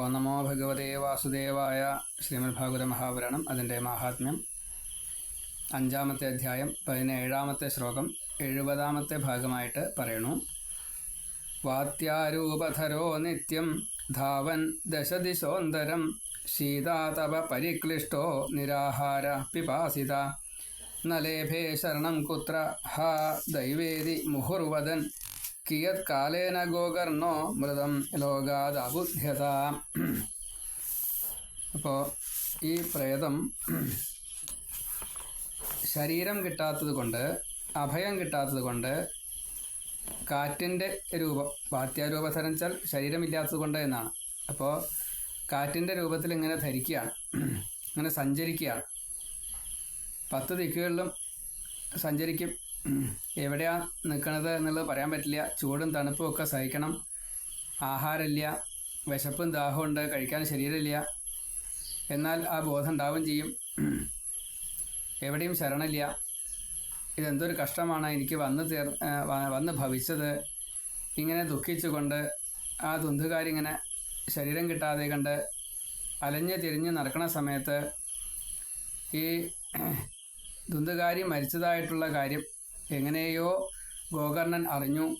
ഓ നമോ ഭഗവതേ വാസുദേവായ ശ്രീമദ് ഭാഗവത മഹാപുരാണം. അതിന്റെ മാഹാത്മ്യം. അഞ്ചാമത്തെ അധ്യായം പതിനേഴാമത്തെ ശ്ലോകം എഴുപതാമത്തെ ഭാഗമായിട്ട് പറയണു വാത്യാരൂപധരോ നിത്യം ധാവൻ ദശദിശോന്തരം ശീതാതപ പരിക്ലിഷ്ടോ നിരാഹാര പിപാസിത. നലേഭേ ശരണം കുത്ര ഹാ ദൈവേദി മുഹുർവദൻ കിയത് കാലേന ഗോകർണോ മൃതം ലോകാദബുദ്ധ്യത അപ്പോൾ ഈ പ്രേതം ശരീരം കിട്ടാത്തത് കൊണ്ട് അഭയം കിട്ടാത്തത് കൊണ്ട് കാറ്റിന്റെ രൂപം വാത്യാരൂപ ധരിച്ചാൽ ശരീരമില്ലാത്തത് കൊണ്ട് എന്നാണ്. അപ്പോൾ കാറ്റിന്റെ രൂപത്തിൽ ഇങ്ങനെ ധരിക്കുകയാണ് ഇങ്ങനെ സഞ്ചരിക്കുകയാണ്. പത്ത് ദിക്കുകളിലും സഞ്ചരിക്കും. എവിടെയാ നിൽക്കണത് എന്നുള്ളത് പറയാൻ പറ്റില്ല. ചൂടും തണുപ്പും ഒക്കെ സഹിക്കണം. ആഹാരമില്ല. വിശപ്പും ദാഹമുണ്ട് കഴിക്കാൻ ശരീരമില്ല. എന്നാൽ ആ ബോധം ഉണ്ടാവുകയും ചെയ്യും. എവിടെയും ശരണമില്ല. ഇതെന്തൊരു കഷ്ടമാണ് എനിക്ക് വന്ന് തീർ വന്ന് ഭവിച്ചത്. ഇങ്ങനെ ദുഃഖിച്ചുകൊണ്ട് ആ ദുന്ധുകാരിങ്ങനെ ശരീരം കിട്ടാതെ കണ്ട് അലഞ്ഞ് തിരിഞ്ഞ് നടക്കണ സമയത്ത് ഈ ദുന്ധുകാരി മരിച്ചതായിട്ടുള്ള കാര്യം എങ്ങനെയോ ഗോകർണൻ അറിഞ്ഞു.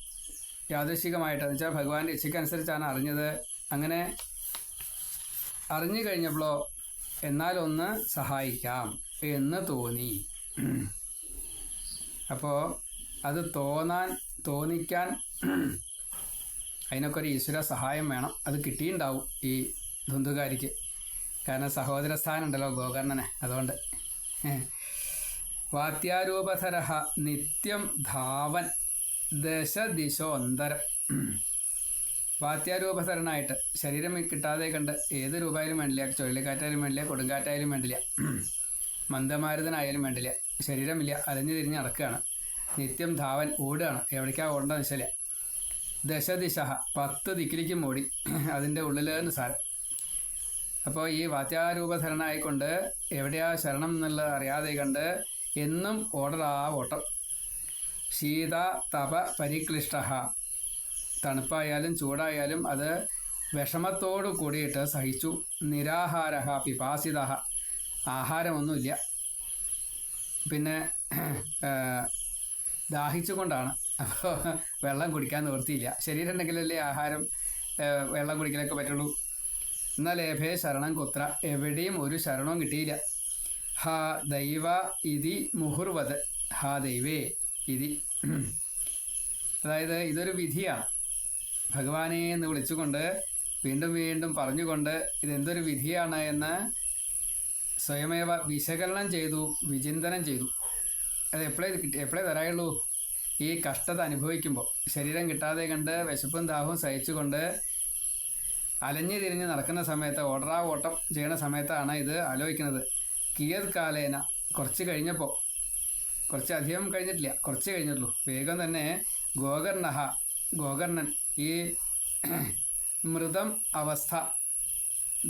യാദൃശികമായിട്ട് എന്ന് വെച്ചാൽ ഭഗവാന്റെ ഇച്ഛയ്ക്കനുസരിച്ചാണ് അറിഞ്ഞത്. അങ്ങനെ അറിഞ്ഞു കഴിഞ്ഞപ്പോഴോ എന്നാലൊന്ന് സഹായിക്കാം എന്ന് തോന്നി. അപ്പോൾ അത് തോന്നാൻ തോന്നിക്കാൻ അതിനൊക്കെ ഒരു ഈശ്വര സഹായം വേണം. അത് കിട്ടിയിട്ടുണ്ടാവും ഈ ധുന്ധുകാരിക്ക് കാരണം സഹോദര സ്ഥാനം ഉണ്ടല്ലോ ഗോകർണനെ അതുകൊണ്ട്. വാത്യാരൂപധര നിത്യം ധാവൻ ദശദിശോന്തരം. വാത്യാരൂപധരനായിട്ട് ശരീരം കിട്ടാതെ കണ്ട് ഏത് രൂപമായാലും വേണ്ടില്ല ചുഴലിക്കാറ്റായാലും വേണ്ടില്ല കൊടുങ്കാറ്റായാലും വേണ്ടില്ല മന്ദമാരുതനായാലും വേണ്ടില്ല ശരീരമില്ല അലഞ്ഞു തിരിഞ്ഞ് നടക്കുകയാണ്. നിത്യം ധാവൻ ഓടുകയാണ്. എവിടേക്കാ ഓടേണ്ടത് വെച്ചാൽ ദശദിശ പത്ത് ദിക്കിലേക്കും ഓടി അതിന്റെ ഉള്ളിൽ സാരം. അപ്പോൾ ഈ വാത്യാരൂപധരനായിക്കൊണ്ട് എവിടെയാ ശരണം എന്നുള്ളത് അറിയാതെ കണ്ട് എന്നും ഓടറാ ഓട്ടം ശീത തപ പരിക്ലിഷ്ട. തണുപ്പായാലും ചൂടായാലും അത് വിഷമത്തോടു കൂടിയിട്ട് സഹിച്ചു. നിരാഹാര പിപാസിത. ആഹാരമൊന്നുമില്ല. പിന്നെ ദാഹിച്ചുകൊണ്ടാണ്. അപ്പോൾ വെള്ളം കുടിക്കാൻ നിവൃത്തിയില്ല. ശരീരം ഉണ്ടെങ്കിലല്ലേ ആഹാരം വെള്ളം കുടിക്കലൊക്കെ പറ്റുള്ളൂ. എന്നാൽ ഏഭേ ശരണം കുത്ര. എവിടെയും ഒരു ശരണവും കിട്ടിയില്ല. ഹാ ദൈവ ഇതി മുഹുർവത്. ഹാ ദൈവേ ഇതി. അതായത് ഇതൊരു വിധിയാണ് ഭഗവാനെ എന്ന് വിളിച്ചുകൊണ്ട് വീണ്ടും വീണ്ടും പറഞ്ഞുകൊണ്ട് ഇതെന്തൊരു വിധിയാണ് എന്ന് സ്വയമേവ വിശകലനം ചെയ്തു വിചിന്തനം ചെയ്തു. അത് എപ്പോഴേ എപ്പോഴേ തരായുള്ളൂ? ഈ കഷ്ടത അനുഭവിക്കുമ്പോൾ ശരീരം കിട്ടാതെ കണ്ട് വിശപ്പും ദാഹവും സഹിച്ചുകൊണ്ട് അലഞ്ഞു തിരിഞ്ഞ് നടക്കുന്ന സമയത്ത് ഓടറാ ഓട്ടം ചെയ്യുന്ന സമയത്താണ് ഇത് ആലോചിക്കുന്നത്. കിയത് കാലേന. കുറച്ച് കഴിഞ്ഞപ്പോൾ കുറച്ച് അധികം കഴിഞ്ഞിട്ടില്ല. കുറച്ച് കഴിഞ്ഞിട്ടുള്ളൂ വേഗം തന്നെ ഗോകർണഹ ഗോകർണൻ ഈ മൃതം അവസ്ഥ.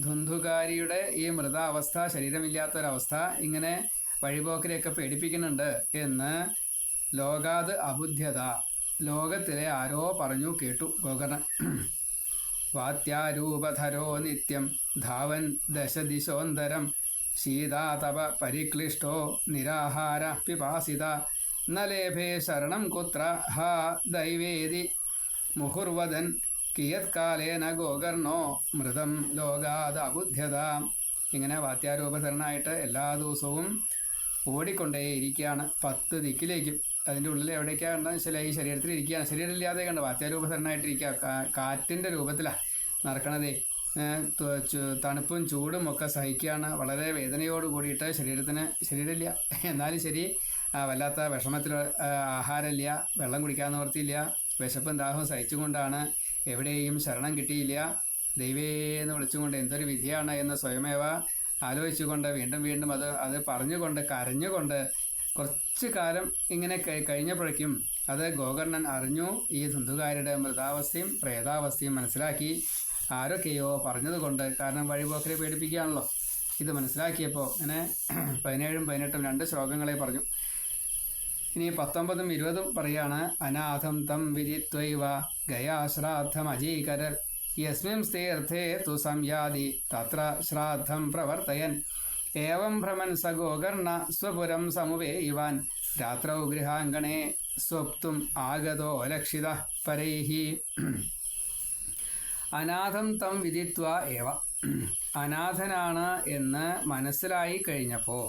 ധുന്ധുകാരിയുടെ ഈ മൃതാവസ്ഥ ശരീരമില്ലാത്തൊരവസ്ഥ ഇങ്ങനെ വഴിപോക്കരെയൊക്കെ പേടിപ്പിക്കുന്നുണ്ട് എന്ന് ലോകാത് അബുദ്ധ്യത. ലോകത്തിലെ ആരോ പറഞ്ഞു കേട്ടു ഗോകർണൻ. വാത്യാരൂപധരോ നിത്യം. ധാവൻ ദശദിശോന്തരം ശീതാതപ പരിക്ലിഷ്ടോ നിരാഹാര പിപാസിത നലേഭേ ശരണം കുത്ര ഹാ ദൈവേദി മുഹുർവദൻ കിയത്കാലേന ഗോകർണോ മൃതം ലോകാദബുദ്ധ്യത ഇങ്ങനെ വാത്യാരൂപധരനായിട്ട് എല്ലാ ദിവസവും ഓടിക്കൊണ്ടേയിരിക്കുകയാണ്. പത്ത് ദിക്കിലേക്കും. അതിന്റെ ഉള്ളിൽ എവിടേക്കാണ് വെച്ചാൽ ഈ ശരീരത്തിൽ ഇരിക്കുകയാണ് ശരീരമില്ലാതെ കണ്ട് വാത്യാരൂപധരനായിട്ടിരിക്കുക. കാറ്റിന്റെ രൂപത്തിലാണ് നടക്കണതേ. തണുപ്പും ചൂടും ഒക്കെ സഹിക്കുകയാണ്. വളരെ വേദനയോട് കൂടിയിട്ട് ശരീരത്തിന് ശരീരമില്ല. എന്നാലും ശരി വല്ലാത്ത വിഷമത്തിൽ ആഹാരമില്ല വെള്ളം കുടിക്കാൻ നിവർത്തിയില്ല വിശപ്പും ദാഹവും സഹിച്ചുകൊണ്ടാണ് എവിടെയും ശരണം കിട്ടിയില്ല. ദൈവേ എന്ന് വിളിച്ചുകൊണ്ട് എന്തൊരു വിധിയാണ് എന്ന് സ്വയമേവ ആലോചിച്ചുകൊണ്ട് വീണ്ടും വീണ്ടും അത് അത് പറഞ്ഞുകൊണ്ട് കരഞ്ഞുകൊണ്ട് കുറച്ച് കാലം ഇങ്ങനെ കഴിഞ്ഞപ്പോഴേക്കും അത് ഗോകർണൻ അറിഞ്ഞു. ഈ ധുന്ധുകാരുടെ മൃതാവസ്ഥയും പ്രേതാവസ്ഥയും മനസ്സിലാക്കി. ആരൊക്കെയോ പറഞ്ഞതുകൊണ്ട് കാരണം വഴിപോക്കരെ പേടിപ്പിക്കുകയാണല്ലോ. ഇത് മനസ്സിലാക്കിയപ്പോൾ ഇങ്ങനെ പതിനേഴും പതിനെട്ടും രണ്ട് ശ്ലോകങ്ങളെ പറഞ്ഞു. ഇനി പത്തൊമ്പതും ഇരുപതും പറയാണ് അനാഥം തം വിരിത്വൈവ ഗയാശ്രാദ്ധം അജീകരൽ യസ്മിൻ തീർത്ഥേ തു സംയാതി തത്ര ശ്രാദ്ധം പ്രവർത്തയൻ. ഏവം ഭ്രമൻ സ ഗോകർണ സ്വപുരം സമുവേയുവാൻ. രാത്രൗ ഗൃഹാങ്കണേ സ്വപ്തും ആഗതോ ലക്ഷിത പരൈഃ അനാഥം തം വിദിത്വ ഏവ. അനാഥനാണ് എന്ന് മനസ്സിലായി കഴിഞ്ഞപ്പോൾ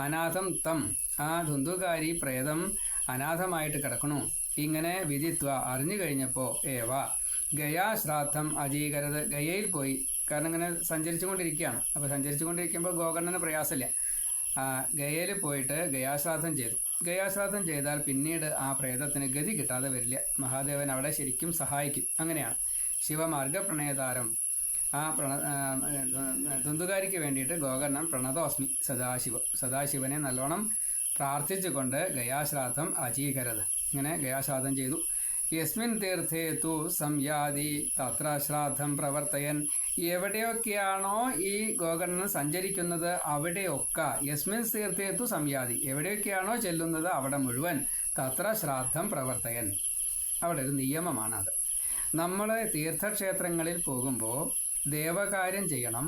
അനാഥം തം ആ ധുന്തുകാരി പ്രേതം അനാഥമായിട്ട് കിടക്കണു ഇങ്ങനെ വിധിത്വ അറിഞ്ഞു കഴിഞ്ഞപ്പോൾ ഏവ ഗയാശ്രാദ്ധം അജീകരത് ഗയയിൽ പോയി. കാരണം ഇങ്ങനെ സഞ്ചരിച്ചുകൊണ്ടിരിക്കുകയാണ്. അപ്പോൾ സഞ്ചരിച്ചുകൊണ്ടിരിക്കുമ്പോൾ ഗോകർണന് പ്രയാസമില്ല. ഗയയിൽ പോയിട്ട് ഗയാശ്രാദ്ധം ചെയ്തു. ഗയാശ്രാദ്ധം ചെയ്താൽ പിന്നീട് ആ പ്രേതത്തിന് ഗതി കിട്ടാതെ വരില്ല. മഹാദേവൻ അവിടെ ശരിക്കും സഹായിക്കും. അങ്ങനെയാണ്. ശിവമാർഗ പ്രണയതാരം ആ പ്രണ ആ, ദുന്തുകാരിക്ക് വേണ്ടിയിട്ട് ഗോകർണൻ പ്രണതോസ്മി സദാശിവ സദാശിവനെ നല്ലോണം പ്രാർത്ഥിച്ചുകൊണ്ട് ഗയാശ്രാദ്ധം അജീകരത് ഇങ്ങനെ ഗയാശ്രാദ്ധം ചെയ്തു. യസ്മിൻ തീർത്ഥേ തു സംയാതി തത്ര ശ്രാദ്ധം പ്രവർത്തയൻ. എവിടെയൊക്കെയാണോ ഈ ഗോകർണൻ സഞ്ചരിക്കുന്നത് അവിടെയൊക്കെ യസ്മിൻ തീർത്ഥേ തു സംയാതി എവിടെയൊക്കെയാണോ ചെല്ലുന്നത് അവിടെ മുഴുവൻ തത്ര ശ്രാദ്ധം പ്രവർത്തയൻ. അവിടെ ഒരു നിയമമാണത്. നമ്മൾ തീർത്ഥക്ഷേത്രങ്ങളിൽ പോകുമ്പോൾ ദേവകാര്യം ചെയ്യണം.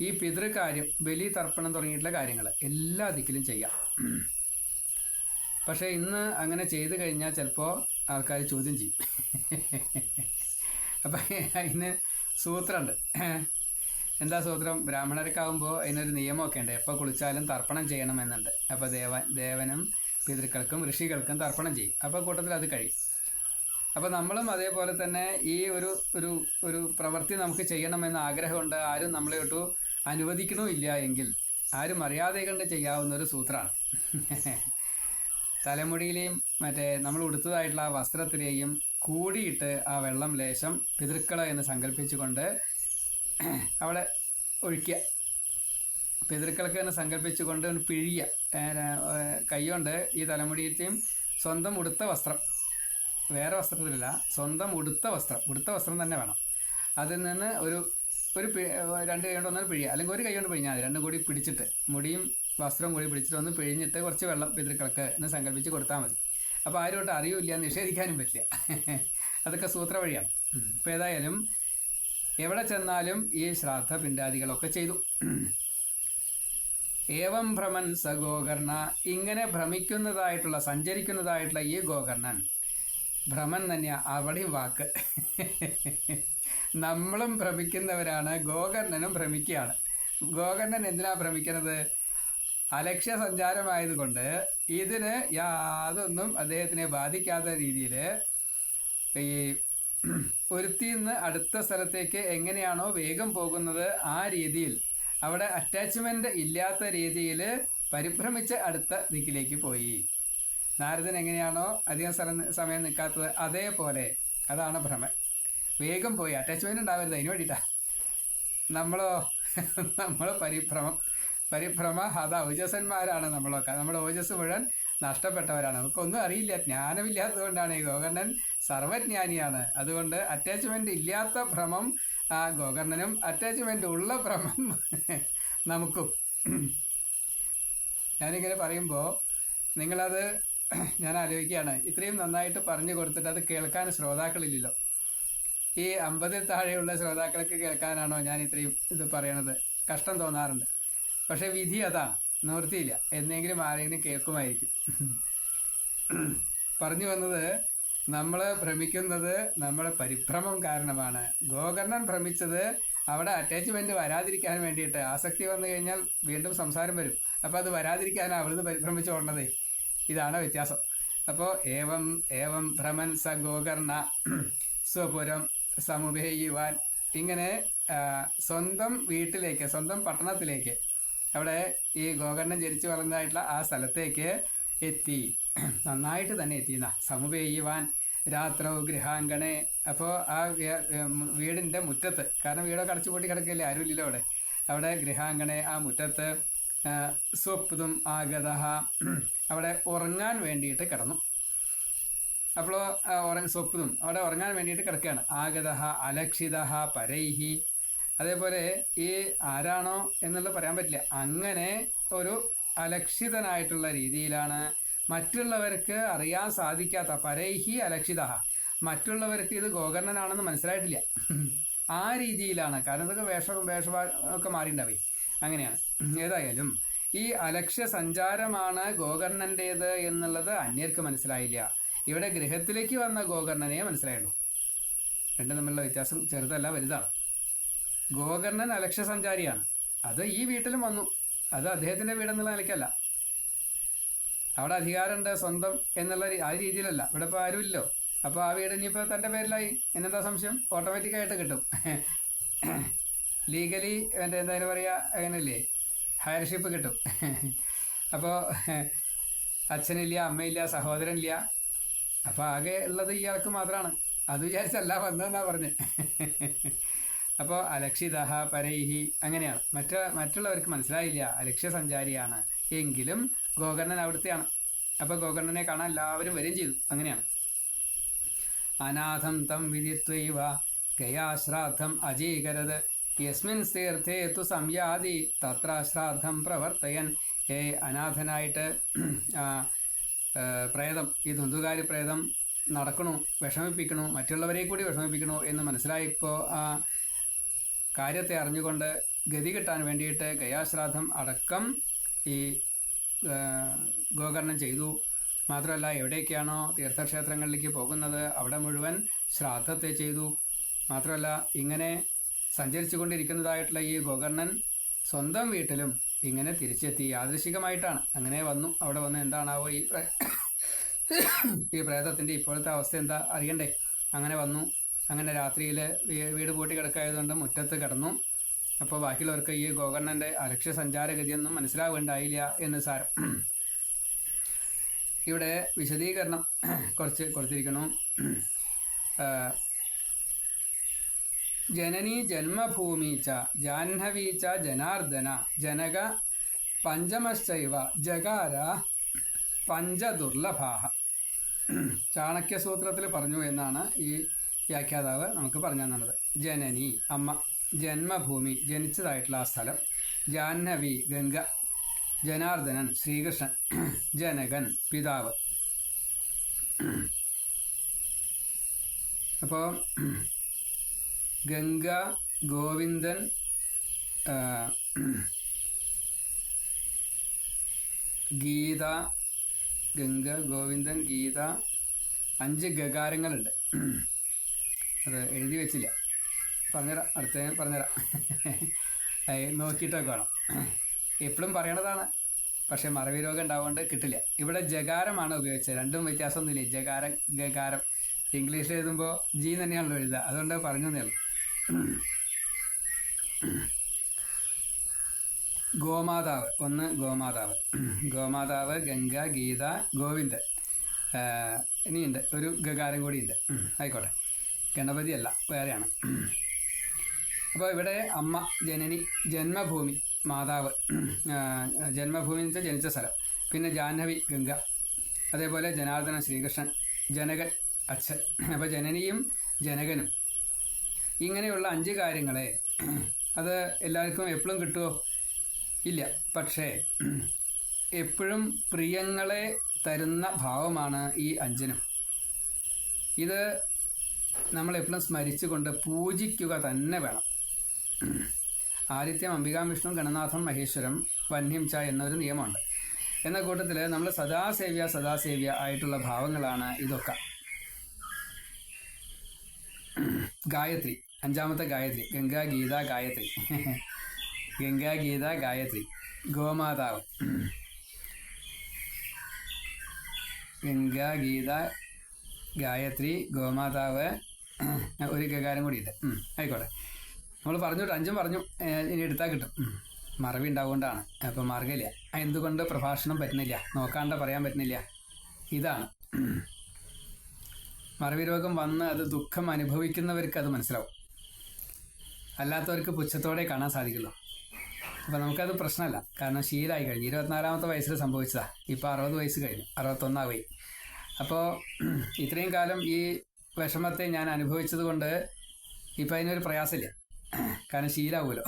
ഈ പിതൃകാര്യം ബലി തർപ്പണം തുടങ്ങിയിട്ടുള്ള കാര്യങ്ങൾ എല്ലാ ദിക്കിലും ചെയ്യാം. പക്ഷേ ഇന്ന് അങ്ങനെ ചെയ്തു കഴിഞ്ഞാൽ ചിലപ്പോൾ ആൾക്കാർ ചോദ്യം ചെയ്യും. അപ്പം അതിന് സൂത്രമുണ്ട് എന്താ സൂത്രം? ബ്രാഹ്മണർക്കാവുമ്പോൾ അതിനൊരു നിയമമൊക്കെ ഉണ്ട്. എപ്പോൾ കുളിച്ചാലും തർപ്പണം ചെയ്യണമെന്നുണ്ട് അപ്പോൾ ദേവ ദേവനും പിതൃക്കൾക്കും ഋഷികൾക്കും തർപ്പണം ചെയ്യും. അപ്പോൾ കൂട്ടത്തിൽ അത് കഴിയും. അപ്പോൾ നമ്മളും അതേപോലെ തന്നെ ഈ ഒരു ഒരു ഒരു പ്രവൃത്തി നമുക്ക് ചെയ്യണമെന്ന് ആഗ്രഹമുണ്ട്. ആരും നമ്മളെ ഒട്ടു അനുവദിക്കണമില്ല എങ്കിൽ ആരും അറിയാതെ കണ്ട് ചെയ്യാവുന്ന ഒരു സൂത്രമാണ് തലമുടിയിലെയും മറ്റേ നമ്മൾ ഉടുത്തതായിട്ടുള്ള ആ വസ്ത്രത്തിലെയും കൂടിയിട്ട് ആ വെള്ളം ലേശം പിതൃക്കള എന്ന് സങ്കല്പിച്ചുകൊണ്ട് അവിടെ ഒഴിക്കുക. പിതൃക്കൾക്ക് എന്ന് സങ്കല്പിച്ചുകൊണ്ട് പിഴിയ പിഴിയുക. കൊണ്ട് ഈ തലമുടിയിലത്തെയും സ്വന്തം ഉടുത്ത വസ്ത്രം വേറെ വസ്ത്രത്തിലല്ല. സ്വന്തം ഉടുത്ത വസ്ത്രം. ഉടുത്ത വസ്ത്രം തന്നെ വേണം. അതിൽ നിന്ന് ഒരു ഒരു രണ്ട് കൈ കൊണ്ട് ഒന്നും പിഴിയുക. അല്ലെങ്കിൽ ഒരു കൈ കൊണ്ട് പിഴിഞ്ഞാൽ രണ്ടും കൂടി പിടിച്ചിട്ട് മുടിയും വസ്ത്രവും കൂടി പിടിച്ചിട്ട് ഒന്ന് പിഴിഞ്ഞിട്ട് കുറച്ച് വെള്ളം പിതൃക്കൾക്ക് എന്ന് സങ്കല്പിച്ച് കൊടുത്താൽ മതി. അപ്പോൾ ആരും ഒട്ട് അറിയില്ല നിഷേധിക്കാനും പറ്റില്ല. അതൊക്കെ സൂത്ര വഴിയാണ്. അപ്പോൾ ഏതായാലും എവിടെ ചെന്നാലും ഈ ശ്രാദ്ധ പിണ്ടാദികളൊക്കെ ചെയ്തു. ഏവം ഭ്രമൻ സ ഗോകർണ ഇങ്ങനെ ഭ്രമിക്കുന്നതായിട്ടുള്ള സഞ്ചരിക്കുന്നതായിട്ടുള്ള ഈ ഗോകർണൻ ഭ്രമൻ തന്നെയാണ് അവിടെയും വാക്ക്. നമ്മളും ഭ്രമിക്കുന്നവരാണ്. ഗോകർണനും ഭ്രമിക്കുകയാണ്. ഗോകർണൻ എന്തിനാ ഭ്രമിക്കുന്നത്? അലക്ഷ്യ സഞ്ചാരമായതുകൊണ്ട് ഇതിന് യാതൊന്നും അദ്ദേഹത്തിനെ ബാധിക്കാത്ത രീതിയിൽ ഈ ഒരുത്തിന്ന് അടുത്ത സ്ഥലത്തേക്ക് എങ്ങനെയാണോ വേഗം പോകുന്നത് ആ രീതിയിൽ അവിടെ അറ്റാച്ച്മെന്റ് ഇല്ലാത്ത രീതിയിൽ പരിഭ്രമിച്ച് അടുത്ത ദിക്കിലേക്ക് പോയി. നാരദൻ എങ്ങനെയാണോ അധികം സ്ഥലം സമയം നിൽക്കാത്തത് അതേപോലെ. അതാണ് ഭ്രമൻ. വേഗം പോയി. അറ്റാച്ച്മെന്റ് ഉണ്ടാവരുത്. അതിന് വേണ്ടിയിട്ടാ. നമ്മളോ നമ്മൾ പരിഭ്രമം. പരിഭ്രമ ഹത. ഓജസ്സന്മാരാണ് നമ്മളൊക്കെ. നമ്മുടെ ഓജസ് മുഴുവൻ നഷ്ടപ്പെട്ടവരാണ്. നമുക്കൊന്നും അറിയില്ല. ജ്ഞാനമില്ലാത്തതുകൊണ്ടാണ് ഈ ഗോകർണൻ സർവജ്ഞാനിയാണ്. അതുകൊണ്ട് അറ്റാച്ച്മെന്റ് ഇല്ലാത്ത ഭ്രമം ആ ഗോകർണനും അറ്റാച്ച്മെന്റ് ഉള്ള ഭ്രമം നമുക്കും. ഞാനിങ്ങനെ പറയുമ്പോൾ നിങ്ങളത് ഞാൻ ആലോചിക്കുകയാണ്. ഇത്രയും നന്നായിട്ട് പറഞ്ഞു കൊടുത്തിട്ട് അത് കേൾക്കാൻ ശ്രോതാക്കളില്ലല്ലോ. ഈ അമ്പതിൽ താഴെയുള്ള ശ്രോതാക്കൾക്ക് കേൾക്കാനാണോ ഞാൻ ഇത്രയും ഇത് പറയണത്? കഷ്ടം തോന്നാറുണ്ട്. പക്ഷെ വിധി അതാ. നിവൃത്തിയില്ല. എന്നെങ്കിലും ആരെങ്കിലും കേൾക്കുമായിരിക്കും. പറഞ്ഞു വന്നത് നമ്മൾ ഭ്രമിക്കുന്നത് നമ്മുടെ പരിഭ്രമം കാരണമാണ്. ഗോകർണൻ ഭ്രമിച്ചത് അവിടെ അറ്റാച്ച്മെന്റ് വരാതിരിക്കാൻ വേണ്ടിയിട്ട്. ആസക്തി വന്നു കഴിഞ്ഞാൽ വീണ്ടും സംസാരം വരും. അപ്പോൾ അത് വരാതിരിക്കാനാണ് അവിടുന്ന് പരിഭ്രമിച്ചു കൊണ്ടതേ ഇതാണ് വ്യത്യാസം. അപ്പോൾ ഏവം ഏവം ഭ്രമൻ സ ഗോകർണ സ്വപുരം സമുപേയുവാൻ ഇങ്ങനെ സ്വന്തം വീട്ടിലേക്ക് സ്വന്തം പട്ടണത്തിലേക്ക് അവിടെ ഈ ഗോകർണൻ ജനിച്ചു വളർന്നതായിട്ടുള്ള ആ സ്ഥലത്തേക്ക് എത്തി. നന്നായിട്ട് തന്നെ എത്തിയെന്ന സമുപേയുവാൻ രാത്രി ഗൃഹാങ്കണേ. അപ്പോൾ ആ വീടിന്റെ മുറ്റത്ത് കാരണം വീടൊക്കെ അടച്ചു പൂട്ടി കിടക്കില്ലേ? ആരുമില്ലല്ലോ അവിടെ. അവിടെ ഗൃഹാങ്കണേ ആ മുറ്റത്ത് സ്വപ്തും ആഗത അവിടെ ഉറങ്ങാൻ വേണ്ടിയിട്ട് കിടന്നു. അപ്പോൾ ഉറങ്ങ സ്വപ്തും അവിടെ ഉറങ്ങാൻ വേണ്ടിയിട്ട് കിടക്കുകയാണ്. ആഗത അലക്ഷിത പരൈഹി. അതേപോലെ ഈ ആരാണോ എന്നുള്ളത് പറയാൻ പറ്റില്ല. അങ്ങനെ ഒരു അലക്ഷിതനായിട്ടുള്ള രീതിയിലാണ് മറ്റുള്ളവർക്ക് അറിയാൻ സാധിക്കാത്ത പരൈഹി അലക്ഷിത മറ്റുള്ളവർക്ക് ഇത് ഗോകർണനാണെന്ന് മനസ്സിലായിട്ടില്ല. ആ രീതിയിലാണ്. കാരണം ഇതൊക്കെ വേഷം വേഷ ഒക്കെ മാറിയിട്ടുണ്ടാവേ. അങ്ങനെയാണ്. ഏതായാലും ഈ അലക്ഷ്യ സഞ്ചാരമാണ് ഗോകർണന്റേത് എന്നുള്ളത് അന്യർക്ക് മനസ്സിലായില്ല. ഇവിടെ ഗൃഹത്തിലേക്ക് വന്ന ഗോകർണനെ മനസ്സിലായുള്ളൂ. രണ്ടും തമ്മിലുള്ള വ്യത്യാസം ചെറുതല്ല വലുതാണ്. ഗോകർണൻ അലക്ഷ്യ സഞ്ചാരിയാണ് അത് ഈ വീട്ടിലും വന്നു. അത് അദ്ദേഹത്തിന്റെ വീടെന്നുള്ള നിലയ്ക്കല്ല. അവിടെ അധികാരമുണ്ട് സ്വന്തം എന്നുള്ള ആ രീതിയിലല്ല. ഇവിടെ ഇപ്പോൾ ആരുമില്ലോ അപ്പോൾ ആ വീട് ഇനിയിപ്പോൾ തന്റെ പേരിലായി. എന്നെന്താ സംശയം? ഓട്ടോമാറ്റിക്കായിട്ട് കിട്ടും. ലീഗലി എന്റെ എന്തായാലും പറയുക അങ്ങനെയല്ലേ? ഹയർഷിപ്പ് കിട്ടും. അപ്പോൾ അച്ഛനില്ല അമ്മയില്ല സഹോദരനില്ല. അപ്പോൾ ആകെ ഉള്ളത് ഇയാൾക്ക് മാത്രമാണ് അത് വിചാരിച്ചല്ല വന്നതെന്നാണ് പറഞ്ഞ്. അപ്പോൾ അലക്ഷിത പരൈഹി അങ്ങനെയാണ്. മറ്റ മറ്റുള്ളവർക്ക് മനസ്സിലായില്ല. അലക്ഷ്യ സഞ്ചാരിയാണ്. എങ്കിലും ഗോകർണൻ അവിടുത്തെയാണ്. അപ്പോൾ ഗോകർണനെ കാണാൻ എല്ലാവരും വരികയും ചെയ്തു. അങ്ങനെയാണ്. അനാഥം തം വിധിത്വൈവ ഗയാശ്രാദ്ധം അജീകരത്. യസ്മിൻ തീർത്ഥേ തു സംയാതി തത്ര ശ്രാദ്ധം പ്രവർത്തയൻ. ഏ അനാഥനായിട്ട് പ്രേതം ഈ ധുന്തുകാരി പ്രേതം നടക്കണു വിഷമിപ്പിക്കണു മറ്റുള്ളവരെ കൂടി വിഷമിപ്പിക്കണു എന്ന് മനസ്സിലായപ്പോൾ ആ കാര്യത്തെ അറിഞ്ഞുകൊണ്ട് ഗതി കിട്ടാൻ വേണ്ടിയിട്ട് ഗയാശ്രാദ്ധം അടക്കം ഈ ഗോകർണം ചെയ്തു. മാത്രമല്ല എവിടേക്കാണോ തീർത്ഥക്ഷേത്രങ്ങളിലേക്ക് പോകുന്നത് അവിടെ മുഴുവൻ ശ്രാദ്ധത്തെ ചെയ്തു. മാത്രമല്ല ഇങ്ങനെ സഞ്ചരിച്ചു കൊണ്ടിരിക്കുന്നതായിട്ടുള്ള ഈ ഗോകർണൻ സ്വന്തം വീട്ടിലും ഇങ്ങനെ തിരിച്ചെത്തി. യാദൃശികമായിട്ടാണ്. അങ്ങനെ വന്നു. അവിടെ വന്ന് എന്താണാവോ ഈ ഈ പ്രേതത്തിന്റെ ഇപ്പോഴത്തെ അവസ്ഥ എന്താ അറിയണ്ടേ? അങ്ങനെ വന്നു. അങ്ങനെ രാത്രിയിൽ വീട് പൂട്ടി കിടക്കായതുകൊണ്ട് മുറ്റത്ത് കിടന്നു. അപ്പോൾ ബാക്കിയുള്ളവർക്ക് ഈ ഗോകർണന്റെ അലക്ഷ്യ സഞ്ചാരഗതിയൊന്നും മനസ്സിലാവുണ്ടായില്ല എന്ന് സാരം. ഇവിടെ വിശദീകരണം കുറച്ച് കൊടുത്തിരിക്കുന്നു. ആ, ജനനി ജന്മഭൂമി ച ജാഹ്നവി ച ജനാർദ്ദന. ജനക പഞ്ചമശ്ചൈവ ജകാര പഞ്ചദുർലഭാഹ. ചാണക്യസൂത്രത്തിൽ പറഞ്ഞു എന്നാണ് ഈ വ്യാഖ്യാതാവ് നമുക്ക് പറഞ്ഞു തന്നത് ജനനി അമ്മ ജന്മഭൂമി ജനിച്ചതായിട്ടുള്ള ആ സ്ഥലം. ജാഹ്നവി ഗംഗ. ജനാർദ്ദനൻ ശ്രീകൃഷ്ണൻ. ജനകൻ പിതാവ്. അപ്പോൾ ഗംഗ ഗോവിന്ദൻ ഗീത ഗംഗ ഗോവിന്ദൻ ഗീത അഞ്ച് ഗകാരങ്ങളുണ്ട്. അത് എഴുതി വെച്ചില്ല. പറഞ്ഞുതരാം അടുത്ത പറഞ്ഞുതരാം നോക്കിയിട്ടൊക്കെ വേണം. എപ്പോഴും പറയണതാണ്. പക്ഷെ മറവി രോഗം ഉണ്ടാവുകൊണ്ട് കിട്ടില്ല. ഇവിടെ ജകാരമാണ് ഉപയോഗിച്ചത്. രണ്ടും വ്യത്യാസമൊന്നുമില്ല. ജകാരം ഗകാരം. ഇംഗ്ലീഷിൽ എഴുതുമ്പോൾ ജി തന്നെയാണല്ലോ എഴുതുക. അതുകൊണ്ട് പറഞ്ഞു തന്നെയുള്ളൂ ഗോമാതാവ് ഒന്ന് ഗോമാതാവ്. ഗോമാതാവ് ഗംഗ ഗീത ഗോവിന്ദൻ. ഇനിയുണ്ട്. ഒരു ഗകാരം കൂടിയുണ്ട്. ആയിക്കോട്ടെ. ഗണപതി അല്ല വേറെയാണ്. അപ്പോൾ ഇവിടെ അമ്മ ജനനി ജന്മഭൂമി മാതാവ്. ജന്മഭൂമി എന്ന് വെച്ചാൽ ജനിച്ച സ്ഥലം. പിന്നെ ജാഹ്നവി ഗംഗ. അതേപോലെ ജനാർദ്ദന ശ്രീകൃഷ്ണൻ ജനകൻ അച്ഛൻ. അപ്പോൾ ജനനിയും ജനകനും. ഇങ്ങനെയുള്ള അഞ്ച് കാര്യങ്ങളെ അത് എല്ലാവർക്കും എപ്പോഴും കിട്ടുമോ ഇല്ല. പക്ഷേ എപ്പോഴും പ്രിയങ്ങളെ തരുന്ന ഭാവമാണ് ഈ അഞ്ചിനും. ഇത് നമ്മൾ എപ്പോഴും സ്മരിച്ചുകൊണ്ട് പൂജിക്കുക തന്നെ വേണം. ആദിത്യം അംബികാം വിഷ്ണു ഗണനാഥം മഹേശ്വരം വന്യം ച എന്നൊരു നിയമമുണ്ട്. എന്ന കൂട്ടത്തിൽ നമ്മൾ സദാസേവ്യ സദാസേവ്യ ആയിട്ടുള്ള ഭാവങ്ങളാണ് ഇതൊക്കെ. ഗായത്രി. അഞ്ചാമത്തെ ഗായത്രി. ഗംഗാ ഗീത ഗായത്രി. ഗംഗാ ഗീത ഗായത്രി. ഗോമാതാവ്. ഗംഗാ ഗീത ഗായത്രി ഗോമാതാവ്. ഒരു ഗകാരം കൂടി ഇല്ല ആയിക്കോട്ടെ. നമ്മൾ പറഞ്ഞു അഞ്ചും പറഞ്ഞു. ഇനി എടുത്താൽ കിട്ടും. മറവി ഉണ്ടാവുകൊണ്ടാണ് അപ്പോൾ മാർഗമില്ല എന്തുകൊണ്ട് പ്രഭാഷണം പറ്റുന്നില്ല? നോക്കാണ്ട് പറയാൻ പറ്റുന്നില്ല. ഇതാണ്. മറവി രോഗം വന്ന് അത് ദുഃഖം അനുഭവിക്കുന്നവർക്ക് അത് മനസ്സിലാവും. അല്ലാത്തവർക്ക് പുച്ഛത്തോടെ കാണാൻ സാധിക്കുള്ളൂ അപ്പം നമുക്കത് പ്രശ്നമല്ല. കാരണം ശീലമായി കഴിഞ്ഞു. ഇരുപത്തിനാലാമത്തെ വയസ്സിൽ സംഭവിച്ചതാ. ഇപ്പോൾ അറുപത് വയസ്സ് കഴിഞ്ഞു. അറുപത്തൊന്നായി. അപ്പോൾ ഇത്രയും കാലം ഈ വിഷമത്തെ ഞാൻ അനുഭവിച്ചത് കൊണ്ട് ഇപ്പം അതിനൊരു പ്രയാസമില്ല. കാരണം ശീലമാവുമല്ലോ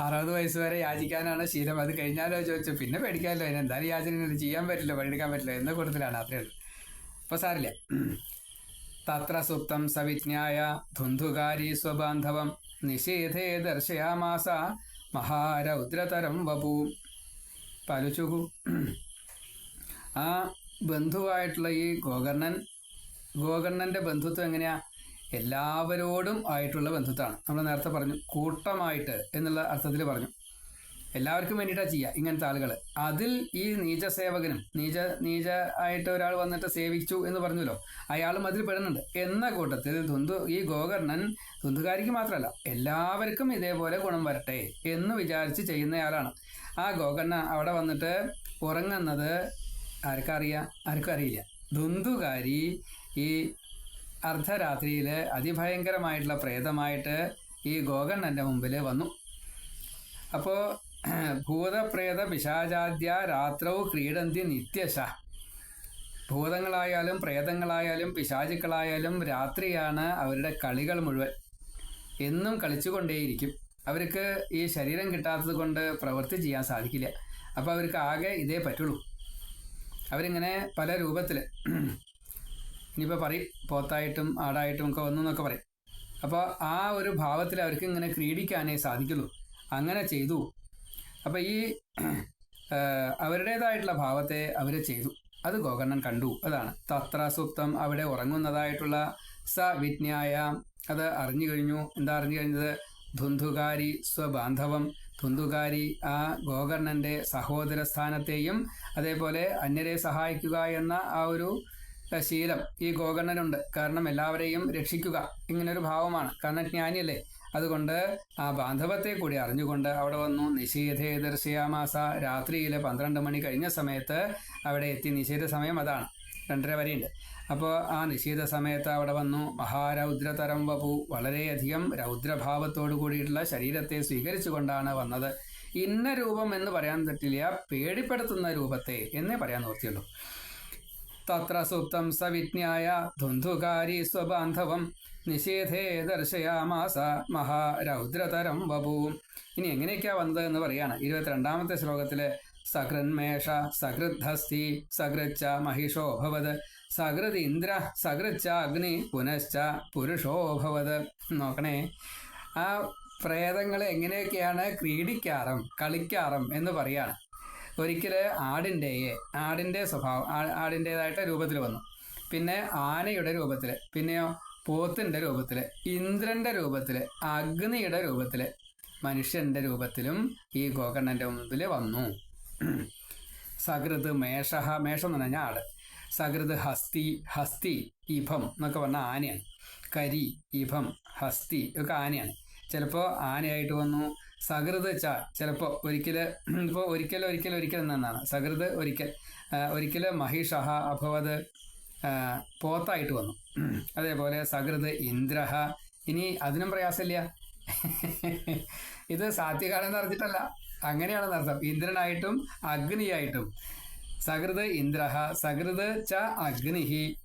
അറുപത് വയസ്സ് വരെ യാചിക്കാനാണ് ശീലം. അത് കഴിഞ്ഞാലോ ചോദിച്ചു. പിന്നെ പേടിക്കാമല്ലോ. അതിന് എന്തായാലും യാചന ചെയ്യാൻ പറ്റില്ല പണിയെടുക്കാൻ പറ്റില്ല. എന്ന കൂട്ടത്തിലാണ്. അത്രേ ഉള്ളൂ. ഇപ്പൊ സാറില്ല? തത്ര സുപ്തം സവിജ്ഞായ ധുന്ധുകാരി സ്വബാന്ധവം നിഷേധേ ദർശയാമാസ മഹാരൗദ്രതരം വപു. പാലിച്ചുകു ആ ബന്ധുവായിട്ടുള്ള ഈ ഗോകർണൻ ഗോകർണന്റെ ബന്ധുത്വം എങ്ങനെയാ? എല്ലാവരോടും ആയിട്ടുള്ള ബന്ധത്താണ്. നമ്മൾ നേരത്തെ പറഞ്ഞു കൂട്ടമായിട്ട് എന്നുള്ള അർത്ഥത്തിൽ പറഞ്ഞു. എല്ലാവർക്കും വേണ്ടിയിട്ടാണ് ചെയ്യുക ഇങ്ങനത്തെ ആളുകൾ അതിൽ ഈ നീച സേവകനും നീച നീച ആയിട്ട് ഒരാൾ വന്നിട്ട് സേവിച്ചു എന്ന് പറഞ്ഞല്ലോ അയാളും അതിൽ പെടുന്നുണ്ട്. എന്ന കൂട്ടത്തിൽ ദുന്തു ഈ ഗോകർണൻ ദുന്തുകാരിക്ക് മാത്രമല്ല എല്ലാവർക്കും ഇതേപോലെ ഗുണം വരട്ടെ എന്ന് വിചാരിച്ച് ചെയ്യുന്നയാളാണ്. ആ ഗോകർണ അവിടെ വന്നിട്ട് ഉറങ്ങുന്നത് ആർക്കറിയാം? ആർക്കും അറിയില്ല. ദുന്തുകാരി ഈ അർദ്ധരാത്രിയിൽ അതിഭയങ്കരമായിട്ടുള്ള പ്രേതമായിട്ട് ഈ ഗോകർണന്റെ മുമ്പിൽ വന്നു. അപ്പോൾ ഭൂതപ്രേത പിശാചാദ്യ രാത്രവും ക്രീഡന്തി നിത്യശ. ഭൂതങ്ങളായാലും പ്രേതങ്ങളായാലും പിശാചുക്കളായാലും രാത്രിയാണ് അവരുടെ കളികൾ മുഴുവൻ. എന്നും കളിച്ചുകൊണ്ടേയിരിക്കും. അവർക്ക് ഈ ശരീരം കിട്ടാത്തത് കൊണ്ട് പ്രവൃത്തി ചെയ്യാൻ സാധിക്കില്ല. അപ്പോൾ അവർക്ക് ആകെ ഇതേ പറ്റുള്ളൂ. അവരിങ്ങനെ പല രൂപത്തിൽ ഇനിയിപ്പോൾ പറയും പോത്തായിട്ടും ആടായിട്ടും ഒക്കെ വന്നു എന്നൊക്കെ പറയും. അപ്പോൾ ആ ഒരു ഭാവത്തിൽ അവർക്ക് ഇങ്ങനെ ക്രീഡിക്കാനേ സാധിക്കുള്ളൂ. അങ്ങനെ ചെയ്തു. അപ്പോൾ ഈ അവരുടേതായിട്ടുള്ള ഭാവത്തെ അവർ ചെയ്തു. അത് ഗോകർണൻ കണ്ടു. അതാണ്. തത്ര സുപ്തം അവിടെ ഉറങ്ങുന്നതായിട്ടുള്ള സ വിജ്ഞായ. അത് അറിഞ്ഞു കഴിഞ്ഞു. എന്താ അറിഞ്ഞു കഴിഞ്ഞത്? ധുന്ധുകാരി സ്വബാന്ധവം. ധുന്ധുകാരി ആ ഗോകർണന്റെ സഹോദര സ്ഥാനത്തെയും അതേപോലെ അന്യരെ സഹായിക്കുക എന്ന ആ ഒരു ശീലം ഈ ഗോകർണനുണ്ട്. കാരണം എല്ലാവരെയും രക്ഷിക്കുക ഇങ്ങനൊരു ഭാവമാണ്. കാരണം ജ്ഞാനിയല്ലേ? അതുകൊണ്ട് ആ ബാന്ധവത്തെ കൂടി അറിഞ്ഞുകൊണ്ട് അവിടെ വന്നു. നിഷേധേ ദർശയാമാസ. രാത്രിയിലെ പന്ത്രണ്ട് മണി കഴിഞ്ഞ സമയത്ത് അവിടെ എത്തി. നിഷേധ സമയം അതാണ്. രണ്ടര വരെയുണ്ട്. അപ്പോൾ ആ നിഷേധ സമയത്ത് അവിടെ വന്നു. മഹാരൗദ്രതരം വപു വളരെയധികം രൗദ്രഭാവത്തോടു കൂടിയിട്ടുള്ള ശരീരത്തെ സ്വീകരിച്ചുകൊണ്ടാണ് വന്നത്. ഇന്ന രൂപം എന്ന് പറയാൻ പറ്റില്ല. പേടിപ്പെടുത്തുന്ന രൂപത്തെ എന്നേ പറയാൻ നിർത്തിയുള്ളൂ തത്ര സുപ്തം സവിജ്ഞായ ധുന്ധുകാരി സ്വബാന്ധവം നിഷേധേ ദർശയാമാസ മഹാരൗദ്രതരം വപൂം ഇനി എങ്ങനെയൊക്കെയാ വന്നത് എന്ന് പറയാണ്. ഇരുപത്തിരണ്ടാമത്തെ ശ്ലോകത്തിലെ സകൃന്മേഷ സകൃദ്ധസ്തി സകൃച്ച മഹിഷോഭവത് സകൃത് ഇന്ദ്ര സകൃച്ച അഗ്നി പുനശ്ച പുരുഷോഭവത്. നോക്കണേ ആ പ്രേതങ്ങൾ എങ്ങനെയൊക്കെയാണ് ക്രീഡിക്കാറും കളിക്കാറും എന്ന് പറയാണ്. ഒരിക്കൽ ആടിന്റെ ആടിന്റെ സ്വഭാവം ആടിന്റേതായിട്ട് രൂപത്തിൽ വന്നു. പിന്നെ ആനയുടെ രൂപത്തിൽ പിന്നെയോ പോത്തിന്റെ രൂപത്തിൽ ഇന്ദ്രന്റെ രൂപത്തിൽ അഗ്നിയുടെ രൂപത്തിൽ മനുഷ്യന്റെ രൂപത്തിലും ഈ ഗോകർണന്റെ മുമ്പിൽ വന്നു. സകൃത് മേഷഹ മേഷം എന്ന് പറഞ്ഞാൽ ആട്. സകൃത് ഹസ്തി ഹസ്തി ഇഭം എന്നൊക്കെ പറഞ്ഞാൽ ആനയാണ്. കരി ഇഭം ഹസ്തി ഒക്കെ ആനയാണ്. ചിലപ്പോൾ ആനയായിട്ട് വന്നു സകൃത് ച ചിലപ്പോൾ ഒരിക്കൽ ഇപ്പോൾ ഒരിക്കൽ ഒരിക്കൽ ഒരിക്കൽ എന്നാണ്. സകൃത് ഒരിക്കൽ ഒരിക്കൽ മഹിഷഹ അഭവത് പോത്തായിട്ട് വന്നു. അതേപോലെ സകൃത് ഇന്ദ്രഹ. ഇനി അതിനും പ്രയാസമില്ല. ഇത് സാത്വികാണെന്ന് അറിഞ്ഞിട്ടല്ല. അങ്ങനെയാണ് അർത്ഥം ഇന്ദ്രനായിട്ടും അഗ്നിയായിട്ടും. സകൃത് ഇന്ദ്രഹ സകൃത് ച അഗ്നിഹി.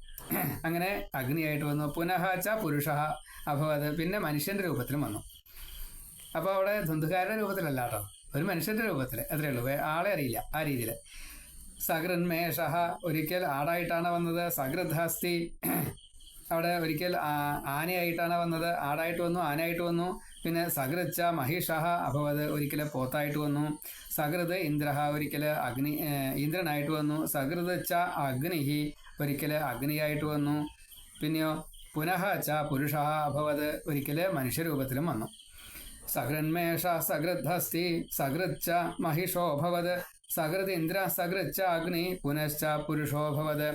അങ്ങനെ അഗ്നിയായിട്ട് വന്നു. പുനഃ ച പുരുഷ അഭവത്. പിന്നെ മനുഷ്യന്റെ രൂപത്തിലും വന്നു. അപ്പോൾ അവിടെ ധന്ധുകാരുടെ രൂപത്തിലല്ല കേട്ടോ ഒരു മനുഷ്യന്റെ രൂപത്തിൽ അത്രേ ഉള്ളൂ. ആളെ അറിയില്ല ആ രീതിയിൽ സകൃന്മേഷ ഒരിക്കൽ ആടായിട്ടാണ് വന്നത്. സകൃദ്ഹസ്തി അവിടെ ഒരിക്കൽ ആനയായിട്ടാണ് വന്നത്. ആടായിട്ട് വന്നു ആനയായിട്ട് വന്നു. പിന്നെ സഗ്രച്ച മഹിഷഹ അഭവത് ഒരിക്കൽ പോത്തായിട്ട് വന്നു. സകൃത് ഇന്ദ്രഹ ഒരിക്കൽ അഗ്നി ഇന്ദ്രനായിട്ട് വന്നു. സകൃത് ച അഗ്നിഹി ഒരിക്കൽ അഗ്നിയായിട്ട് വന്നു. പിന്നെയോ പുനഃ ച പുരുഷ അഭവത് ഒരിക്കൽ മനുഷ്യരൂപത്തിലും വന്നു. സകൃന്മേഷ സഹൃദ്ധസ്തി സഹൃച്ച മഹിഷോഭവത് സഹൃതിന്ദ്ര സഹൃച്ച അഗ്നി പുനശ്ച പുരുഷോഭവത്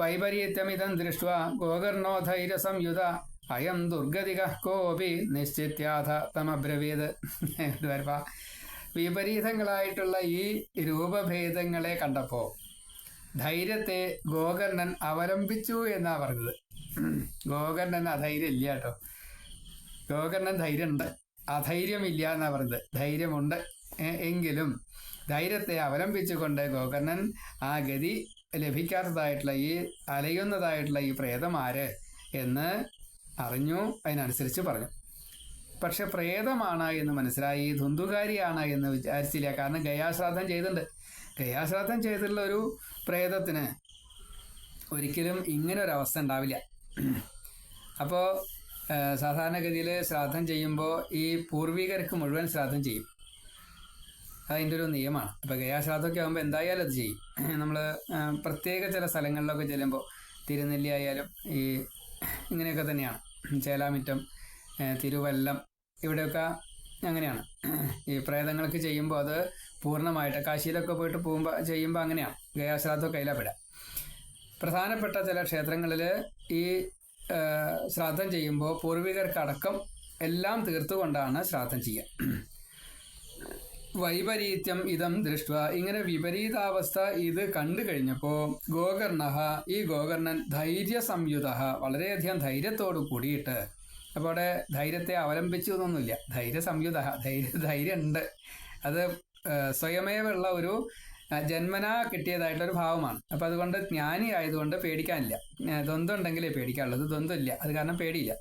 വൈപരീത്യമിതം ദൃഷ്ട ഗോകർണോ ധൈര്യസംയുത അയം ദുർഗതിക കോപി നിശ്ചിത്യാഥ തമബ്രവീത്. വിപരീതങ്ങളായിട്ടുള്ള ഈ രൂപഭേദങ്ങളെ കണ്ടപ്പോൾ ധൈര്യത്തെ ഗോകർണൻ അവലംബിച്ചു എന്നാ പറഞ്ഞത്. ഗോകർണൻ അധൈര്യം ഇല്ല കേട്ടോ. ഗോകർണൻ ധൈര്യമുണ്ട്. അധൈര്യമില്ല എന്നാണ് പറഞ്ഞത്. ധൈര്യമുണ്ട് എങ്കിലും ധൈര്യത്തെ അവലംബിച്ചുകൊണ്ട് ഗോകർണൻ ആ ഗതി ലഭിക്കാത്തതായിട്ടുള്ള ഈ അലയുന്നതായിട്ടുള്ള ഈ പ്രേതമാര് എന്ന് അറിഞ്ഞു അതിനനുസരിച്ച് പറഞ്ഞു. പക്ഷെ പ്രേതമാണ് എന്ന് മനസ്സിലായി ധുന്തുകാരിയാണ് എന്ന് വിചാരിച്ചില്ല. കാരണം ഗയാശ്രാദ്ധം ചെയ്തിട്ടുണ്ട്. ഗയാശ്രാദ്ധം ചെയ്തിട്ടുള്ള ഒരു പ്രേതത്തിന് ഒരിക്കലും ഇങ്ങനെ ഒരു അവസ്ഥ ഉണ്ടാവില്ല. അപ്പോൾ സാധാരണഗതിയിൽ ശ്രാദ്ധം ചെയ്യുമ്പോൾ ഈ പൂർവികർക്ക് മുഴുവൻ ശ്രാദ്ധം ചെയ്യും. അതിന്റെ ഒരു നിയമമാണ്. ഇപ്പോൾ ഗയാശ്രാദ്ധമൊക്കെ ആകുമ്പോൾ എന്തായാലും അത് ചെയ്യും. നമ്മൾ പ്രത്യേക ചില സ്ഥലങ്ങളിലൊക്കെ ചെല്ലുമ്പോൾ തിരുനെല്ലി ആയാലും ഈ ഇങ്ങനെയൊക്കെ തന്നെയാണ്. ചേലാമിറ്റം തിരുവല്ലം ഇവിടെയൊക്കെ അങ്ങനെയാണ്. ഈ പ്രേതങ്ങൾക്ക് ചെയ്യുമ്പോൾ അത് പൂർണമായിട്ട് കാശിയിലൊക്കെ പോയിട്ട് പോകുമ്പോൾ ചെയ്യുമ്പോൾ അങ്ങനെയാണ്. ഗയാശ്രാദ്ധം കയ്യിലപ്പെടാം പ്രധാനപ്പെട്ട ചില ക്ഷേത്രങ്ങളിൽ ഈ ശ്രാദ്ധം ചെയ്യുമ്പോൾ പൂർവികർക്കടക്കം എല്ലാം തീർത്തുകൊണ്ടാണ് ശ്രാദ്ധം ചെയ്യുക. വൈപരീത്യം ഇതം ദൃഷ്ട ഇങ്ങനെ വിപരീതാവസ്ഥ ഇത് കണ്ടു കഴിഞ്ഞപ്പോൾ ഗോകർണ ഈ ഗോകർണൻ ധൈര്യ സംയുത വളരെയധികം ധൈര്യത്തോടു കൂടിയിട്ട് അപ്പോൾ അവിടെ ധൈര്യത്തെ അവലംബിച്ചു എന്നൊന്നുമില്ല. ധൈര്യ സംയുത ധൈര്യ ധൈര്യമുണ്ട് അത് സ്വയമേവുള്ള ഒരു ജന്മനാ കിട്ടിയതായിട്ടൊരു ഭാവമാണ്. അപ്പം അതുകൊണ്ട് ജ്ഞാനി ആയതുകൊണ്ട് പേടിക്കാനില്ല ദ്വന്ദ്വം ഉണ്ടെങ്കിലേ പേടിക്കാനുള്ളത് ദ്വന്ദ്വമില്ല. അത് കാരണം പേടിയില്ല.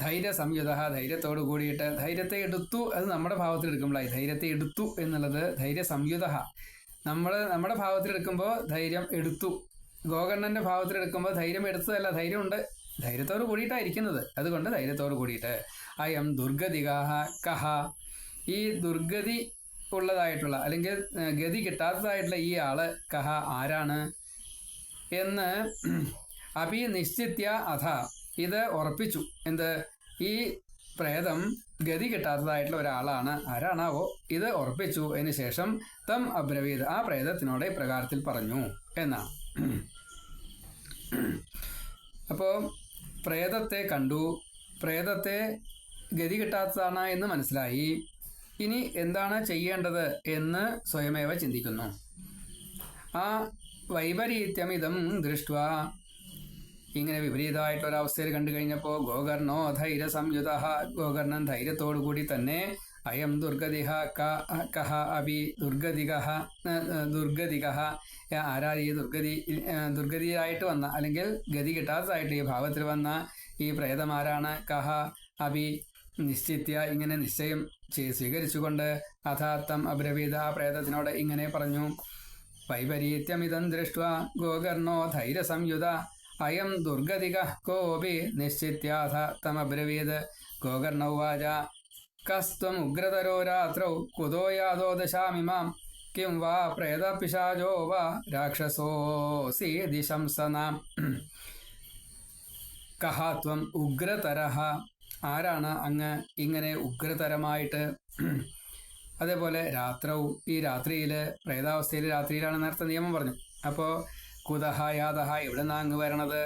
ധൈര്യ സംയുത ധൈര്യത്തോട് കൂടിയിട്ട് ധൈര്യത്തെ എടുത്തു അത് നമ്മുടെ ഭാവത്തിൽ എടുക്കുമ്പോഴായി. ധൈര്യത്തെ എടുത്തു എന്നുള്ളത് ധൈര്യ സംയുത നമ്മൾ നമ്മുടെ ഭാവത്തിൽ എടുക്കുമ്പോൾ ധൈര്യം എടുത്തു. ഗോകർണന്റെ ഭാവത്തിൽ എടുക്കുമ്പോൾ ധൈര്യം എടുത്തതല്ല ധൈര്യമുണ്ട്. ധൈര്യത്തോട് കൂടിയിട്ടായിരിക്കുന്നത്. അതുകൊണ്ട് ധൈര്യത്തോട് കൂടിയിട്ട്. അയം ദുർഗതികാഹ കഹ. ഈ ദുർഗതി ഉള്ളതായിട്ടുള്ള അല്ലെങ്കിൽ ഗതി കിട്ടാത്തതായിട്ടുള്ള ഈ ആൾ കഹ ആരാണ് എന്ന് അഭി നിശ്ചിത്യ അഥ ഇത് ഉറപ്പിച്ചു. എന്ത്? ഈ പ്രേതം ഗതി കിട്ടാത്തതായിട്ടുള്ള ഒരാളാണ്. ആരാണാവോ? ഇത് ഉറപ്പിച്ചു. അതിന് ശേഷം തം അബ്രവീത് ആ പ്രേതത്തിനോട് ഇപ്രകാരത്തിൽ പറഞ്ഞു എന്നാണ്. അപ്പോൾ പ്രേതത്തെ കണ്ടു. പ്രേതത്തെ ഗതി കിട്ടാത്തതാണ് എന്ന് മനസ്സിലായി. ഇനി എന്താണ് ചെയ്യേണ്ടത് എന്ന് സ്വയമേവ ചിന്തിക്കുന്നു. ആ വൈപരീത്യം ഇതം ദൃഷ്ട ഇങ്ങനെ വിപരീതമായിട്ടൊരവസ്ഥയിൽ കണ്ടു കഴിഞ്ഞപ്പോൾ ഗോകർണോ ധൈര്യ സംയുത ഗോകർണൻ ധൈര്യത്തോടു കൂടി തന്നെ അയം ദുർഗതിഹ കഹ അഭി ദുർഗതിക ദുർഗതിക ആരാ ഈ ദുർഗതി ദുർഗതിയായിട്ട് വന്ന അല്ലെങ്കിൽ ഗതി കിട്ടാത്തതായിട്ട് ഈ ഭാവത്തിൽ വന്ന ഈ പ്രേതമാരാണ് കഹ അഭി നിശ്ചിത്യ ഇങ്ങനെ നിശ്ചയം ചെയ്ത് സ്വീകരിച്ചുകൊണ്ട് അഥാർത്ഥം അബ്രവീത പ്രേതത്തിനോട് ഇങ്ങനെ പറഞ്ഞു. വൈപരീത്യമിതം ദൃഷ്ട ഗോകർണോ ധൈര്യസംയുത. അയം ദുർഗതിക കോപി നിശ്ചിത്യാഥാർത്ഥമബ്രവീത് ഗോകർണ ഉവാച കസ്ത്വം ഉഗ്രതരോ രാത്രൗ കുതോ യാതോ ദശാമിമാം കിം വാ പ്രേതപിശാചോ വാ രാക്ഷസോസി ദിശംസനാം കഹാത്വം ഉഗ്രതരഹ ആരാണ് അങ്ങ് ഇങ്ങനെ ഉഗ്രതരമായിട്ട് അതേപോലെ രാത്രവും ഈ രാത്രിയിൽ പ്രേതാവസ്ഥയിൽ രാത്രിയിലാണ് നേരത്തെ നിയമം പറഞ്ഞു. അപ്പോൾ കുതഹ യാതഹ എവിടെ നിന്നാ അങ്ങ് വരണത്?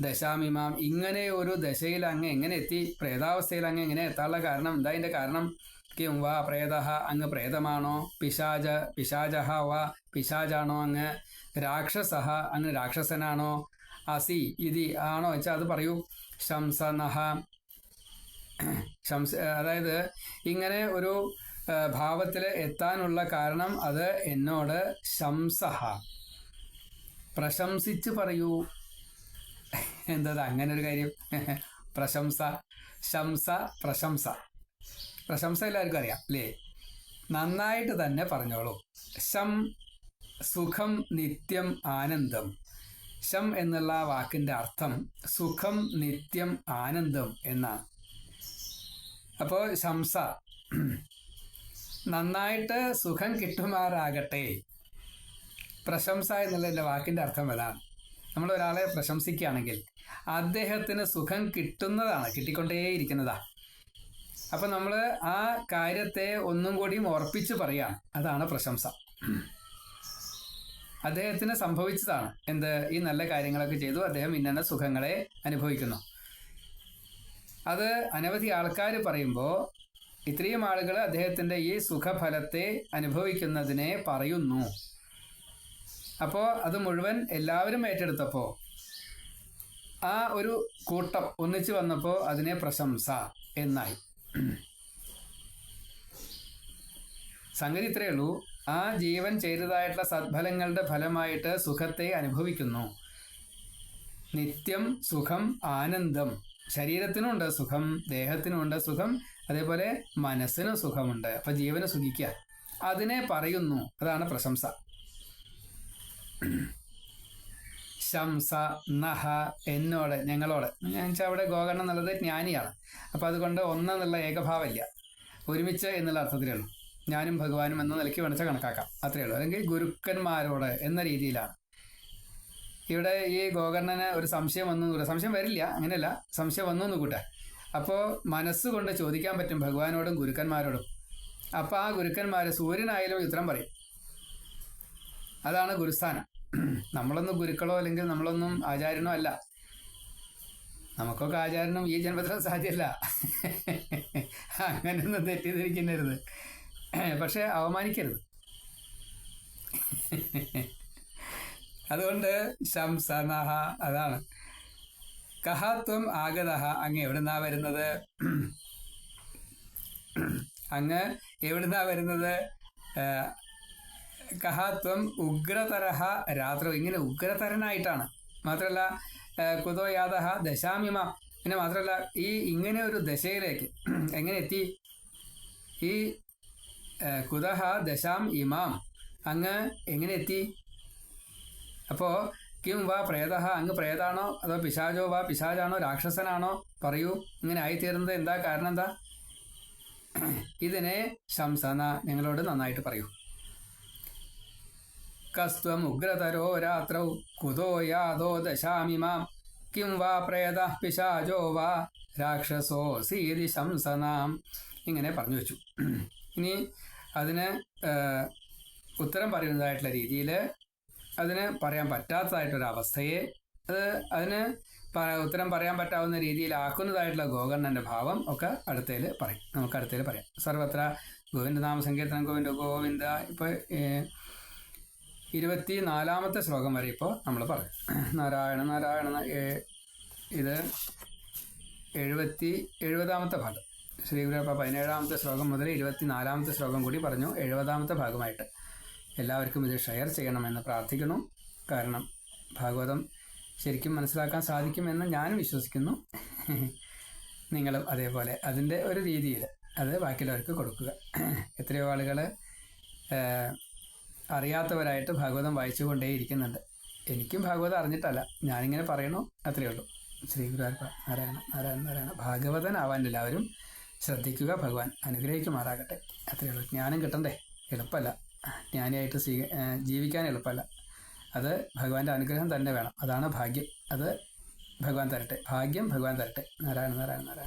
ദശാമിമാം ഇങ്ങനെ ഒരു ദശയിൽ അങ്ങ് എങ്ങനെ എത്തി? പ്രേതാവസ്ഥയിൽ അങ്ങ് എങ്ങനെ എത്താനുള്ള കാരണം എന്താ? അതിന്റെ കാരണം കിം വാ പ്രേതഹ അങ്ങ് പ്രേതമാണോ? പിശാജ പിശാജഹ വാ പിശാജാണോ അങ്ങ്? രാക്ഷസഹ അങ്ങ് രാക്ഷസനാണോ? അസി ഇതി ആണോ? വെച്ചാൽ അത് പറയൂ. ശംസനഹ ശംസ അതായത് ഇങ്ങനെ ഒരു ഭാവത്തിൽ എത്താനുള്ള കാരണം അത് എന്നോട് ശംസഹ പ്രശംസിച്ച് പറയൂ. എന്താ അങ്ങനെ ഒരു കാര്യം? പ്രശംസ ശംസ പ്രശംസ. പ്രശംസ എല്ലാവർക്കും അറിയാം അല്ലേ? നന്നായിട്ട് തന്നെ പറഞ്ഞോളൂ. ശം സുഖം നിത്യം ആനന്ദം. ശം എന്നുള്ള വാക്കിന്റെ അർത്ഥം സുഖം നിത്യം ആനന്ദം എന്നാണ്. അപ്പോൾ ശംസ നന്നായിട്ട് സുഖം കിട്ടുമാറാകട്ടെ. പ്രശംസ എന്നുള്ള എന്റെ വാക്കിന്റെ അർത്ഥം വരാം നമ്മൾ ഒരാളെ പ്രശംസിക്കുകയാണെങ്കിൽ അദ്ദേഹത്തിന് സുഖം കിട്ടുന്നതാണ് കിട്ടിക്കൊണ്ടേയിരിക്കുന്നതാ. അപ്പം നമ്മൾ ആ കാര്യത്തെ ഒന്നും കൂടിയും ഉറപ്പിച്ച് പറയാണ് അതാണ് പ്രശംസ. അദ്ദേഹത്തിന് സംഭവിച്ചതാണ് എന്ത്? ഈ നല്ല കാര്യങ്ങളൊക്കെ ചെയ്തു അദ്ദേഹം ഇന്ന സുഖങ്ങളെ അനുഭവിക്കുന്നു. അത് അനവധി ആൾക്കാർ പറയുമ്പോൾ ഇത്രയും ആളുകൾ അദ്ദേഹത്തിന്റെ ഈ സുഖഫലത്തെ അനുഭവിക്കുന്നതിനെ പറയുന്നു. അപ്പോൾ അത് മുഴുവൻ എല്ലാവരും ഏറ്റെടുത്തപ്പോൾ ആ ഒരു കൂട്ടം ഒന്നിച്ചു വന്നപ്പോൾ അതിനെ പ്രശംസ എന്നായി. സംഗതി ഇത്രയേ ഉള്ളൂ. ആ ജീവൻ ചെയ്തതായിട്ടുള്ള സദ്ഫലങ്ങളുടെ ഫലമായിട്ട് സുഖത്തെ അനുഭവിക്കുന്നു. നിത്യം സുഖം ആനന്ദം. ശരീരത്തിനുണ്ട് സുഖം ദേഹത്തിനുണ്ട് സുഖം അതേപോലെ മനസ്സിനും സുഖമുണ്ട്. അപ്പൊ ജീവന് സുഖിക്കുക. അതിനെ പറയുന്നു. അതാണ് പ്രശംസ. ശംസ നഹ എന്നോട് ഞങ്ങളോട്. ഞാൻ അവിടെ ഗോകർണം എന്നുള്ളത് ജ്ഞാനിയാണ്. അപ്പോൾ അതുകൊണ്ട് ഒന്നെന്നുള്ള ഏകഭാവമില്ല. ഒരുമിച്ച് എന്നുള്ള അർത്ഥത്തിലേ ഉള്ളൂ. ഞാനും ഭഗവാനും എന്ന നിലയ്ക്ക് വേണിച്ച കണക്കാക്കാം. അത്രയേ ഉള്ളൂ. അല്ലെങ്കിൽ ഗുരുക്കന്മാരോട് എന്ന രീതിയിലാണ്. ഇവിടെ ഈ ഗോകർണന് ഒരു സംശയം വന്നു കൂടെ? സംശയം വരില്ല അങ്ങനെയല്ല. സംശയം വന്നു എന്ന് കൂട്ടെ. അപ്പോൾ മനസ്സുകൊണ്ട് ചോദിക്കാൻ പറ്റും ഭഗവാനോടും ഗുരുക്കന്മാരോടും. അപ്പോൾ ആ ഗുരുക്കന്മാർ സൂര്യനായാലും ഉത്തരം പറയും. അതാണ് ഗുരുസ്ഥാനം. നമ്മളൊന്നും ഗുരുക്കളോ അല്ലെങ്കിൽ നമ്മളൊന്നും ആചാര്യനോ അല്ല. നമുക്കൊക്കെ ആചാരനും ഈ ജന്മത്തിലും സാധ്യമല്ല അങ്ങനെയൊന്നും തെറ്റിദ്ധരിക്കരുത്. പക്ഷെ അവമാനിക്കരുത്. അതുകൊണ്ട് ശംസനഹ അതാണ്. കഹത്വം ആഗതഹ അങ്ങ് എവിടുന്നാ വരുന്നത്? അങ്ങ് എവിടുന്നാ വരുന്നത്? കഹത്വം ഉഗ്രതരഹ രാത്രി ഇങ്ങനെ ഉഗ്രതരനായിട്ടാണ്. മാത്രമല്ല കുതോ യാതഹ ദശാമിമ. പിന്നെ മാത്രമല്ല ഈ ഇങ്ങനെ ഒരു ദശയിലേക്ക് എങ്ങനെ എത്തി? ഈ കുതഹ ദശാം ഇമാം അങ്ങ് എങ്ങനെ എത്തി? അപ്പോൾ കിം വാ പ്രേത അങ്ങ് പ്രേതാണോ? അതോ പിശാചോ വാ പിശാചാണോ? രാക്ഷസനാണോ? പറയൂ. ഇങ്ങനെ ആയിത്തീരുന്നത് എന്താ കാരണം എന്താ? ഇതിനെ ശംസന ഞങ്ങളോട് നന്നായിട്ട് പറയൂ. കസ്ത്വം ഉഗ്രതരോ രാത്രൗ കുതോ യാതോ ദശാമിമാം കിം വാ പ്രേത പിശാചോ വാ രാക്ഷസോ സീതി ശംസനാം ഇങ്ങനെ പറഞ്ഞു വെച്ചു. ഇനി അതിന് ഉത്തരം പറയുന്നതായിട്ടുള്ള രീതിയിൽ അതിന് പറയാൻ പറ്റാത്തതായിട്ടൊരവസ്ഥയെ അത് അതിന് ഉത്തരം പറയാൻ പറ്റാവുന്ന രീതിയിലാക്കുന്നതായിട്ടുള്ള ഗോകർണന്റെ ഭാവം ഒക്കെ അടുത്തേൽ പറയും. നമുക്ക് അടുത്തേൽ പറയാം. സർവത്ര ഗോവിന്ദ നാമ സങ്കീർത്തനം ഗോവിന്ദ ഗോവിന്ദ ഇപ്പോൾ ഇരുപത്തി നാലാമത്തെ ശ്ലോകം വരെ ഇപ്പോൾ നമ്മൾ പറഞ്ഞു നാരായണ നാരായണ ഇത് എഴുപത്തി എഴുപതാമത്തെ ഭാഗം. ശ്രീഗുരുപ്പ പതിനേഴാമത്തെ ശ്ലോകം മുതൽ ഇരുപത്തിനാലാമത്തെ ശ്ലോകം കൂടി പറഞ്ഞു. എഴുപതാമത്തെ ഭാഗമായിട്ട്. എല്ലാവർക്കും ഇത് ഷെയർ ചെയ്യണമെന്ന് പ്രാർത്ഥിക്കുന്നു. കാരണം ഭാഗവതം ശരിക്കും മനസ്സിലാക്കാൻ സാധിക്കുമെന്ന് ഞാനും വിശ്വസിക്കുന്നു. നിങ്ങളും അതേപോലെ അതിന്റെ ഒരു രീതിയിൽ അത് ബാക്കിയുള്ളവർക്ക് കൊടുക്കുക. എത്രയോ ആളുകൾ അറിയാത്തവരായിട്ട് ഭാഗവതം വായിച്ചു കൊണ്ടേയിരിക്കുന്നുണ്ട് എനിക്കും ഭാഗവതം അറിഞ്ഞിട്ടല്ല. ഞാനിങ്ങനെ പറയണു അത്രയേ ഉള്ളൂ. ശ്രീ ഗുരുവായൂർ നാരായണ നാരായണ നാരായണ. ഭാഗവതനാവാൻ എല്ലാവരും ശ്രദ്ധിക്കുക ഭഗവാൻ അനുഗ്രഹിക്കുമാറാകട്ടെ. അത്രയേ ഉള്ളൂ. ജ്ഞാനം കിട്ടണ്ടേ? എളുപ്പമല്ല. ജ്ഞാനിയായിട്ട് സ്വീക ജീവിക്കാൻ എളുപ്പമല്ല. അത് ഭഗവാന്റെ അനുഗ്രഹം തന്നെ വേണം. അതാണ് ഭാഗ്യം. അത് ഭഗവാൻ തരട്ടെ. ഭാഗ്യം ഭഗവാൻ തരട്ടെ. നാരായണ നാരായണ നാരായണ